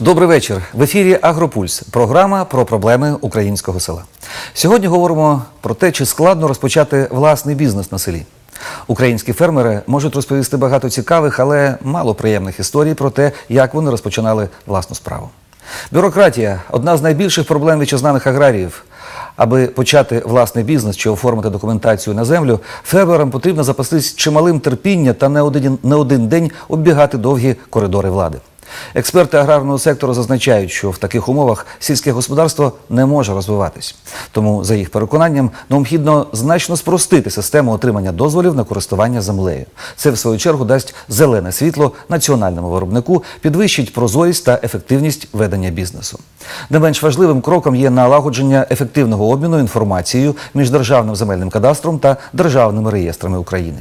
Добрий вечір. В ефірі Агропульс. Програма про проблеми українського села. Сьогодні говоримо про те, чи складно розпочати власний бізнес на селі. Українські фермери можуть розповісти багато цікавих, але мало приємних історій про те, як вони розпочинали власну справу. Бюрократія одна з найбільших проблем вітчизнаних аграріїв. Аби почати власний бізнес чи оформити документацію на землю, фермерам потрібно запастись чималим терпіння та не один, не один день оббігати довгі коридори влади. Експерти аграрного сектору зазначають, що в таких умовах сільське господарство не може розвиватись. Тому, за їх переконанням, необхідно значно спростити систему отримання дозволів на користування землею. Це, в свою чергу, дасть зелене світло національному виробнику, підвищить прозорість та ефективність ведення бізнесу. Не менш важливим кроком є налагодження ефективного обміну інформацією між державним земельним кадастром та державними реєстрами України.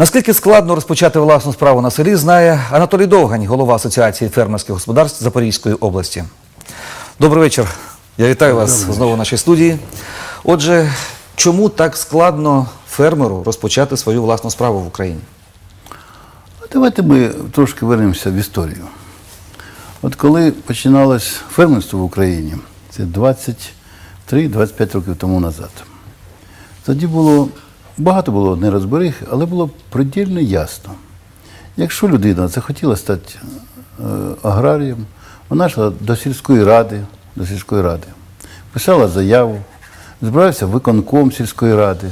Наскільки складно розпочати власну справу на селі, знає Анатолій Довгань, голова Асоціації фермерських господарств Запорізької області. Добрий вечір. Я вітаю вас знову в нашій студії. Отже, чому так складно фермеру розпочати свою власну справу в Україні? Давайте ми трошки вернемося в історію. От коли починалось фермерство в Україні, це 23-25 років тому назад, тоді було багато було нерозберіг, але було предельно ясно. Якщо людина захотіла стати е, аграрієм, вона йшла до сільської ради, до сільської ради, писала заяву, збирався виконком сільської ради.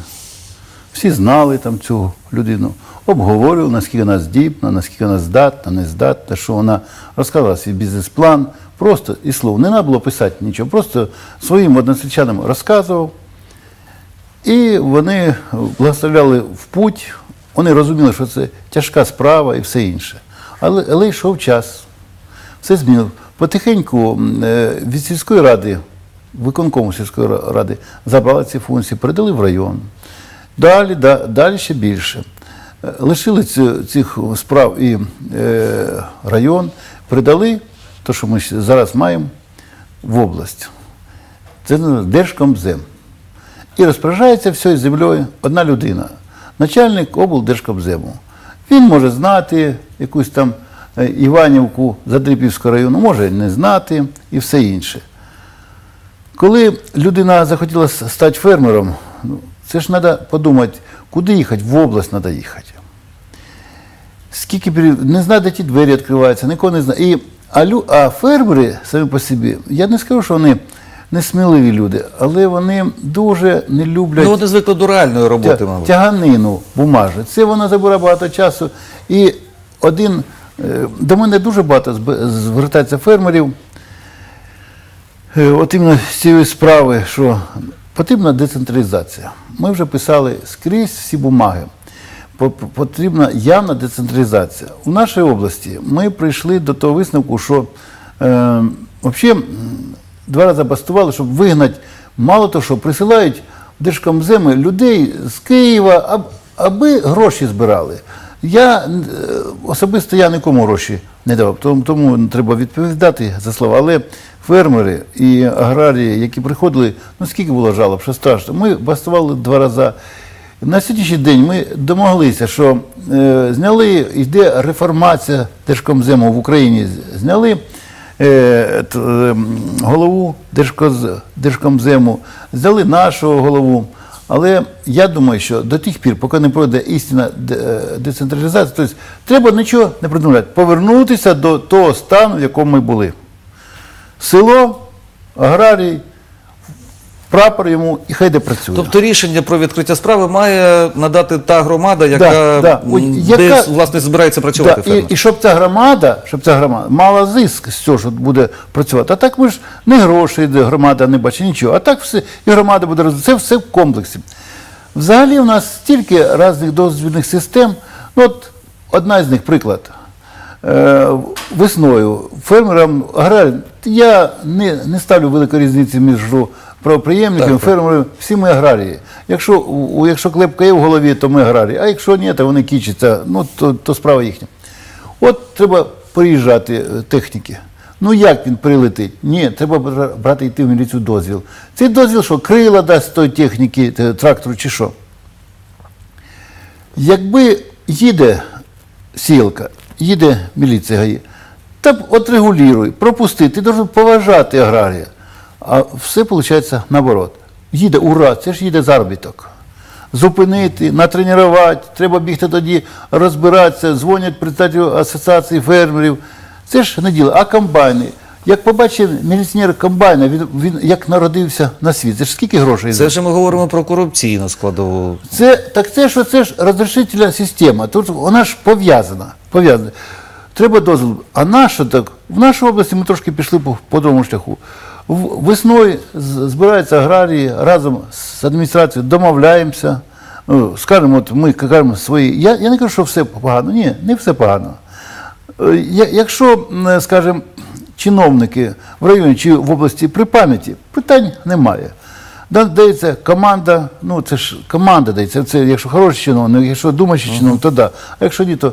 Всі знали там цю людину, обговорювали, наскільки вона здібна, наскільки вона здатна, не здатна, що вона розказала свій бізнес-план. Просто і слово. Не треба було писати нічого, просто своїм односельчанам розказував. І вони благословляли в путь, вони розуміли, що це тяжка справа і все інше. Але, але йшов час, все змінило. Потихеньку е, від сільської ради, виконкому сільської ради забрали ці функції, передали в район. Далі, да, далі ще більше. Е, Лишили ці- цих справ і е, район, передали те, що ми зараз маємо, в область. Це називається Держкомзем. І розпоряджається всією землею одна людина, начальник облдержкомзему. Він може знати якусь там е, Іванівку Задрипівського району, може не знати і все інше. Коли людина захотіла стати фермером, ну, це ж треба подумати, куди їхати, в область треба їхати. Скільки не знає, де ті двері відкриваються, нікого не знає. І, а, а фермери самі по собі, я не скажу, що вони несміливі люди, але вони дуже не люблять Ну, вони звикли до реальної роботи, тя- мабуть. тяганину бумажу. Це вона забирає багато часу. І один е, до мене дуже багато зб- звертається фермерів. е, От іменно з цієї справи, що потрібна децентралізація. Ми вже писали скрізь всі бумаги. По- по- Потрібна явна децентралізація. У нашій області ми прийшли до того висновку, що е, взагалі два рази бастували, щоб вигнати, мало того, що присилають Держкомземи людей з Києва, аби гроші збирали. Я е, особисто я нікому гроші не давав, тому, тому треба відповідати за слова. Але фермери і аграрії, які приходили, ну скільки було жалоб, що страшно. Ми бастували два рази. На сьогоднішній день ми домоглися, що е, зняли, йде реформація Держкомзему в Україні. Зняли голову Держкоз, Держкомзему, взяли нашого голову. Але я думаю, що до тих пір, поки не пройде істинна е, децентралізація, тобто треба нічого не придумувати, повернутися до того стану, в якому ми були. Село, аграрій, прапор йому і хай де працює. Тобто рішення про відкриття справи має надати та громада, яка, Да, да. Яка- де власне збирається працювати Да, і, і щоб ця громада, щоб ця громада мала зиск з цього, що буде працювати. А так ми ж не гроші, громада не бачить нічого. А так все, і громада буде розвиватися. Це все в комплексі. Взагалі у нас стільки різних дозвільних систем. Ну, от одна з них приклад. Е, весною фермерам аграріям, я не, не ставлю великої різниці між правоприємниками, фермерами, всі ми аграрії. Якщо, у- якщо клепка є в голові, то ми аграрії, а якщо ні, то вони кічаться, ну то, то справа їхня. От треба приїжджати е, техніки. Ну як він прилетить? Ні, треба брати йти в міліцію дозвіл. Цей дозвіл, що крила дасть тої техніки, трактору чи що. Якби їде сілка, їде міліція ГАІ, так от регулюй, пропусти, ти должен поважати аграрія. А все виходить наоборот. Їде, ура, це ж їде заробіток. Зупинити, натренувати, треба бігти тоді розбиратися, дзвонять представники асоціації фермерів. Це ж не діло. А комбайни. Як побачив міліціонер комбайна, він, він як народився на світ. Це ж скільки грошей? Це вже ми говоримо про корупційну складову. Це так це ж це ж розрішительна система. Тут вона ж пов'язана. Пов'язана. Треба дозвіл. А наша так в нашій області ми трошки пішли по, другому шляху. Весною збираються аграрії разом з адміністрацією, домовляємося. Ну, скажемо, от ми кажемо свої. Я, я не кажу, що все погано. Ні, не все погано. Е, я- Якщо, скажімо, чиновники в районі чи в області при пам'яті, питань немає. Да- Дається команда, ну це ж команда дається, це якщо хороший чиновник, якщо думаючий чиновник, то да. А якщо ні, то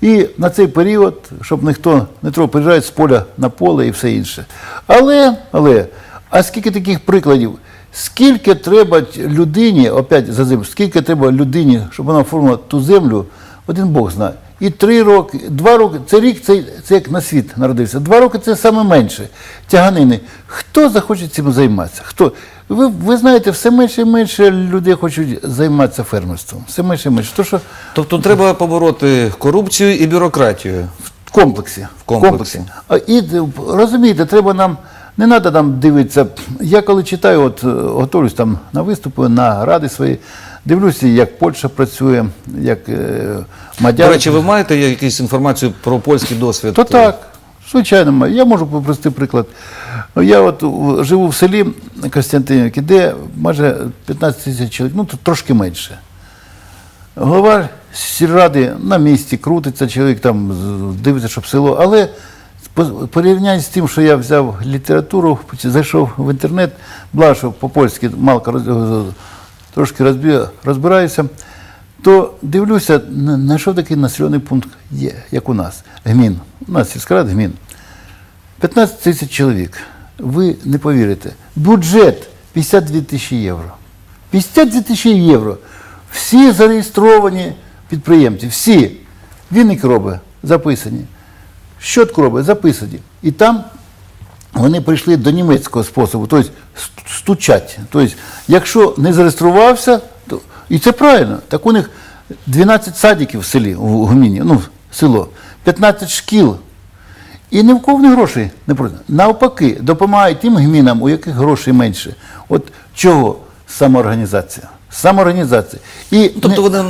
і на цей період, щоб ніхто не треба переїжджати з поля на поле і все інше. Але, але, а скільки таких прикладів? Скільки треба людині, опять за землю, скільки треба людині, щоб вона оформила ту землю, один Бог знає. І три роки, два роки, це рік, це, це як на світ народився. Два роки це саме менше. Тяганини. Хто захоче цим займатися? Хто? Ви, ви знаєте, все менше і менше людей хочуть займатися фермерством. Все менше і менше. То, що Тобто треба побороти корупцію і бюрократію. в комплексі. В комплексі. А, І розумієте, треба нам. Не треба нам дивитися. Я коли читаю, от е, готуюсь там на виступи, на ради свої, дивлюся, як Польща працює, як е, До речі, ви маєте якусь інформацію про польський досвід? То так, звичайно, я можу попросити приклад. Ну, Я от живу в селі Костянтинівки, де майже 15 тисяч чоловік, ну тут трошки менше. Голова сільради на місці крутиться, чоловік там дивиться, щоб село. Але по- порівнянні з тим, що я взяв літературу, зайшов в інтернет, благо, по-польськи малко роз- трошки розбираюся, то дивлюся, на, що такий населений пункт є, як у нас. Гмін. У нас сільська гмін. 15 тисяч чоловік. Ви не повірите. Бюджет 52 тисячі євро. 52 тисячі євро. Всі зареєстровані підприємці, всі. Вінник робить, записані. Щотку робить, записані. І там вони прийшли до німецького способу, тобто стучать. Тобто, якщо не зареєструвався, і це правильно. Так у них 12 садиків в селі, у гміні, ну, село, 15 шкіл. І ні в кого не грошей не просять. Навпаки, допомагають тим гмінам, у яких грошей менше. От чого самоорганізація? Самоорганізація. І Тобто вони,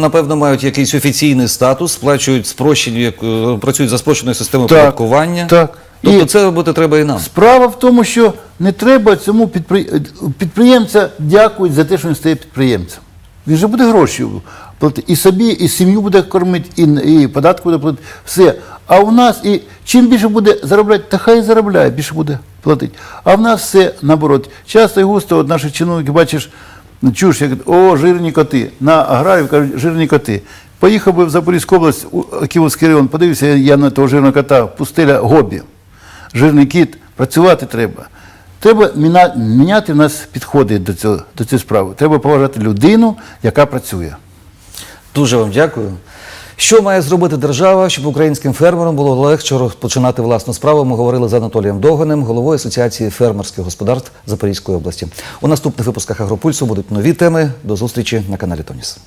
напевно, мають якийсь офіційний статус, сплачують спрощені, е, працюють за спрощеною системою Так, оподаткування. так. Тобто І- це робити треба і нам. Справа в тому, що не треба цьому підпри... підприємця дякують за те, що він стає підприємцем. Він же буде гроші платити. І собі, і сім'ю буде кормити, і, і податки буде платити. Все. А у нас і чим більше буде заробляти, та хай заробляє, більше буде платити. А в нас все наоборот. Часто і густо от наші чиновники, бачиш, чуєш, як о, жирні коти. На аграрів кажуть, жирні коти. Поїхав би в Запорізьку область, у Київський район, подивився я на того жирного кота, пустеля гобі жирний кіт, працювати треба. Треба міняти в нас підходи до цього до цієї справи. Треба поважати людину, яка працює. Дуже вам дякую. Що має зробити держава, щоб українським фермерам було легше розпочинати власну справу? Ми говорили з Анатолієм Доганем, головою Асоціації фермерських господарств Запорізької області. У наступних випусках Агропульсу будуть нові теми. До зустрічі на каналі Тоніс.